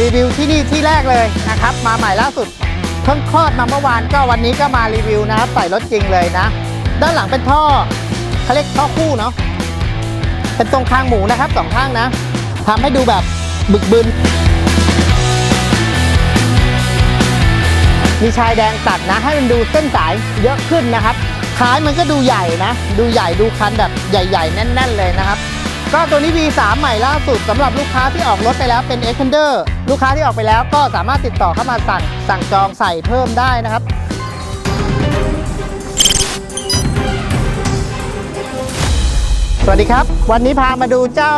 รีวิวที่นี่ที่แรกเลยนะครับ มาใหม่ล่าสุดเพิ่งคลอดมาเมื่อวานก็วันนี้ก็มารีวิวนะครับใส่รถจริงเลยนะ ด้านหลังเป็นท่อเขาเรียกท่อคู่เนาะเป็นตรงคางหมูนะครับสองข้างนะทำให้ดูแบบบึกบึนมีชายแดงตัดนะ ให้มันดูเส้นสายเยอะขึ้นนะครับท้ายมันก็ดูใหญ่นะ ดูใหญ่ดูคันแบบใหญ่ ๆ แน่น ๆ เลยนะครับ ก็ตัวนี้ V3 ใหม่ล่าสุดสำหรับลูกค้าที่ออกรถไปแล้วเป็น e x t e n d e r ลูกค้าที่ออกไปแล้วก็สามารถติดต่อเข้ามาสั่งสั่งจองใส่เพิ่มได้นะครับสวัสดีครับ วันนี้พามาดูเจ้า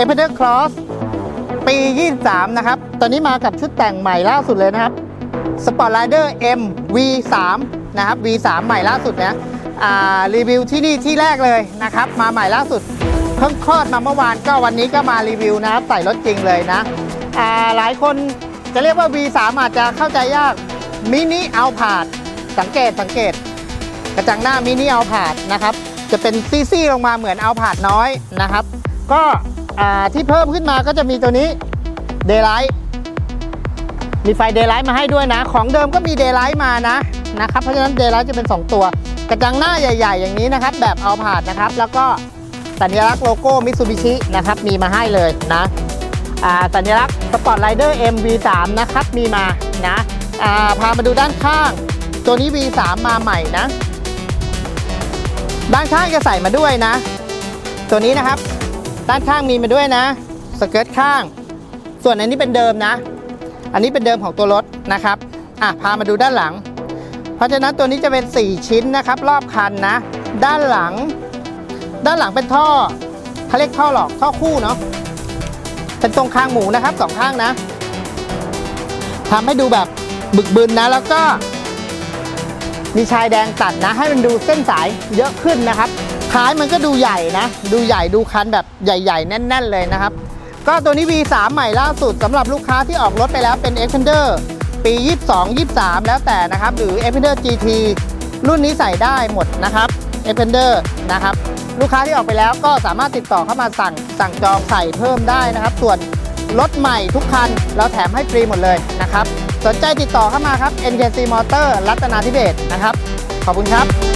e p i d e r Cross ปี 23 นะครับ ตอนนี้มากับชุดแต่งใหม่ล่าสุดเลยนะครับ Sportrider M V3 นะครับ V3 ใหม่ล่าสุดนะรีวิวที่นี่ที่แรกเลยนะครับ มาใหม่ล่าสุด เพิ่งคลอดมาเมื่อวานก็วันนี้ก็มารีวิวนะครับใส่รถจริงเลยนะอ่าหลายคนจะเรียกว่า V3 อาจจะเข้าใจยากมินิเอาผาดสังเกตสังเกต กระจังหน้ามินิเอาผาดนะครับ จะเป็นซี่ๆลงมาเหมือนเอาผาดน้อยนะครับ ก็ที่เพิ่มขึ้นมาก็จะมีตัวนี้เด y l ไลท์มีไฟเดย์ไลท์มาให้ด้วยนะ ของเดิมก็มีเดย์ไลท์มานะนะครับเพราะฉะนั้นเดย์ไลท์จะเป็น 2 ตัว กระจังหน้าใหญ่ ๆ อย่างนี้นะครับ แบบเอาผาดนะครับ แล้วก็ สัญลักษณ์โลโก้มิ t ซูบิชินะครับมีมาให้เลยนะสัญลักษณ์สปอร์ตไ i เดอร์ MV3 นะครับมีมานะาพามาดูด้านข้าง ตัวนี้ V3 มาใหม่นะ ด้านข้างจะใส่มาด้วยนะ ตัวนี้นะครับ ด้านข้างมีมาด้วยนะสเกิร์ตข้าง ส่วนอันนี้เป็นเดิมนะ อันนี้เป็นเดิมของตัวรถนะครับอะพามาดูด้านหลัง เพราะฉะนั้นตัวนี้จะเป็น 4 ชิ้นนะครับ รอบคันนะ ด้านหลัง ด้านหลังเป็นท่อเขาเรียกท่อหลอกท่อคู่เนาะเป็นตรงคางหมูนะครับสองข้างนะทำให้ดูแบบบึกบึนนะแล้วก็ มีชายแดงตัดนะ ให้มันดูเส้นสายเยอะขึ้นนะครับท้ายมันก็ดูใหญ่นะ ดูใหญ่ดูคันแบบใหญ่ ๆ แน่น ๆ เลยนะครับ ก็ตัวนี้ V3 ใหม่ล่าสุดสำหรับลูกค้าที่ออกรถไปแล้วเป็น e x t e n d e r ปี 22 23 แล้วแต่นะครับ หรือ e x t e n d e r GT รุ่นนี้ใส่ได้หมดนะครับ e x t e n d e r นะครับ ลูกค้าที่ออกไปแล้วก็สามารถติดต่อเข้ามาสั่งสั่งจองใส่เพิ่มได้นะครับ ส่วนรถใหม่ทุกคันเราแถมให้ฟรีหมดเลยนะครับ สนใจติดต่อเข้ามาครับ NKC Motor รัตนาธิเบศนะครับ ขอบคุณครับ